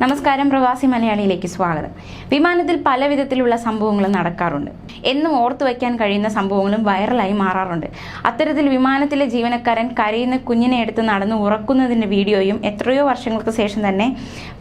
നമസ്കാരം പ്രവാസി മലയാളിയിലേക്ക് സ്വാഗതം. വിമാനത്തിൽ പല വിധത്തിലുള്ള സംഭവങ്ങളും നടക്കാറുണ്ട്. എന്നും ഓർത്തു വയ്ക്കാൻ കഴിയുന്ന സംഭവങ്ങളും വൈറലായി മാറാറുണ്ട്. അത്തരത്തിൽ വിമാനത്തിലെ ജീവനക്കാരൻ കരയുന്ന കുഞ്ഞിനെ എടുത്ത് നടന്ന് ഉറക്കുന്നതിന്റെ വീഡിയോയും എത്രയോ വർഷങ്ങൾക്ക് ശേഷം തന്നെ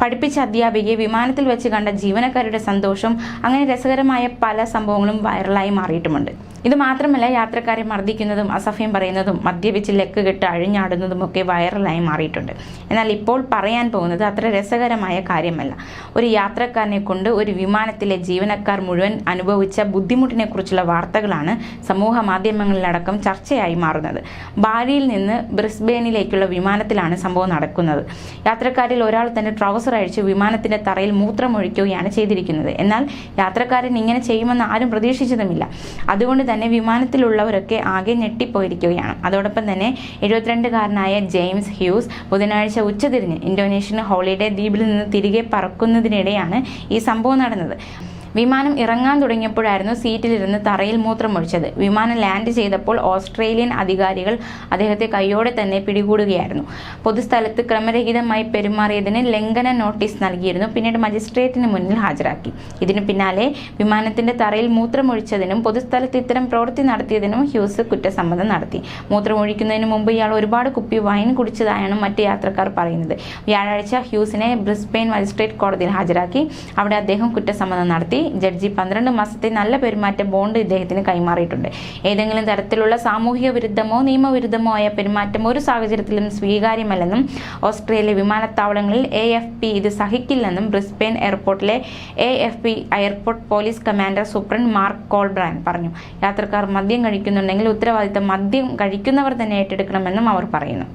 പഠിപ്പിച്ച അധ്യാപികയെ വിമാനത്തിൽ വെച്ച് കണ്ട ജീവനക്കാരുടെ സന്തോഷം അങ്ങനെ രസകരമായ പല സംഭവങ്ങളും വൈറലായി മാറിയിട്ടുമുണ്ട്. ഇത് മാത്രമല്ല യാത്രക്കാരെ മർദ്ദിക്കുന്നതും അസഭ്യം പറയുന്നതും മദ്യപിച്ച് ലെക്ക് കെട്ട് അഴിഞ്ഞാടുന്നതും ഒക്കെ വൈറലായി മാറിയിട്ടുണ്ട്. എന്നാൽ ഇപ്പോൾ പറയാൻ പോകുന്നത് അത്ര രസകരമായ കാര്യമല്ല. ഒരു യാത്രക്കാരനെ കൊണ്ട് ഒരു വിമാനത്തിലെ ജീവനക്കാർ മുഴുവൻ അനുഭവിച്ച ബുദ്ധിമുട്ടിനെ കുറിച്ചുള്ള വാർത്തകളാണ് സമൂഹ മാധ്യമങ്ങളിലടക്കം ചർച്ചയായി മാറുന്നത്. ബാലിയിൽ നിന്ന് ബ്രിസ്ബെയിനിലേക്കുള്ള വിമാനത്തിലാണ് സംഭവം നടക്കുന്നത്. യാത്രക്കാരിൽ ഒരാൾ തന്റെ ട്രൗസർ അഴിച്ച് വിമാനത്തിന്റെ തറയിൽ മൂത്രമൊഴിക്കുകയാണ് ചെയ്തിരിക്കുന്നത്. എന്നാൽ യാത്രക്കാരൻ ഇങ്ങനെ ചെയ്യുമെന്ന് ആരും പ്രതീക്ഷിച്ചതുമില്ല. അതുകൊണ്ട് തന്നെ വിമാനത്തിലുള്ളവരൊക്കെ ആകെ ഞെട്ടിപ്പോയിരിക്കുകയാണ്. അതോടൊപ്പം തന്നെ എഴുപത്തിരണ്ടുകാരനായ ജെയിംസ് ഹ്യൂസ് ബുധനാഴ്ച ഉച്ചതിരിഞ്ഞ് ഇന്തോനേഷ്യൻ ഹോളിഡേ ദ്വീപിൽ നിന്ന് തിരികെ പറക്കുന്നതിനിടെയാണ് ഈ സംഭവം നടന്നത്. വിമാനം ഇറങ്ങാൻ തുടങ്ങിയപ്പോഴായിരുന്നു സീറ്റിലിരുന്ന് തറയിൽ മൂത്രമൊഴിച്ചത് വിമാനം ലാൻഡ് ചെയ്തപ്പോൾ ഓസ്ട്രേലിയൻ അധികാരികൾ അദ്ദേഹത്തെ കൈയോടെ തന്നെ പിടികൂടുകയായിരുന്നു. പൊതുസ്ഥലത്ത് ക്രമരഹിതമായി പെരുമാറിയതിന് ലംഘന നോട്ടീസ് നൽകിയിരുന്നു. പിന്നീട് മജിസ്ട്രേറ്റിന് മുന്നിൽ ഹാജരാക്കി. ഇതിനു പിന്നാലെ വിമാനത്തിന്റെ തറയിൽ മൂത്രമൊഴിച്ചതിനും പൊതുസ്ഥലത്ത് ഇത്തരം പ്രവൃത്തി നടത്തിയതിനും ഹ്യൂസ് കുറ്റസമ്മതം നടത്തി. മൂത്രമൊഴിക്കുന്നതിന് മുമ്പ് ഇയാൾ ഒരുപാട് കുപ്പി വൈൻ കുടിച്ചതായാണ് മറ്റ് യാത്രക്കാർ പറയുന്നത്. വ്യാഴാഴ്ച ഹ്യൂസിനെ ബ്രിസ്ബെയിൻ മജിസ്ട്രേറ്റ് കോടതിയിൽ ഹാജരാക്കി. അവിടെ അദ്ദേഹം കുറ്റസമ്മതം നടത്തി. ജഡ്ജി പന്ത്രണ്ട് മാസത്തെ നല്ല പെരുമാറ്റ ബോണ്ട് ഇദ്ദേഹത്തിന് കൈമാറിയിട്ടുണ്ട്. ഏതെങ്കിലും തരത്തിലുള്ള സാമൂഹിക വിരുദ്ധമോ നിയമവിരുദ്ധമോ ആയ പെരുമാറ്റം ഒരു സാഹചര്യത്തിലും സ്വീകാര്യമല്ലെന്നും ഓസ്ട്രേലിയ വിമാനത്താവളങ്ങളിൽ എ എഫ് പി ഇത് സഹിക്കില്ലെന്നും Brisbane എയർപോർട്ടിലെ A F P airport police commander superintendent Mark Colbran പറഞ്ഞു. യാത്രക്കാർ മദ്യം കഴിക്കുന്നുണ്ടെങ്കിൽ ഉത്തരവാദിത്തം മദ്യം കഴിക്കുന്നവർ തന്നെ ഏറ്റെടുക്കണമെന്നും അവർ പറയുന്നു.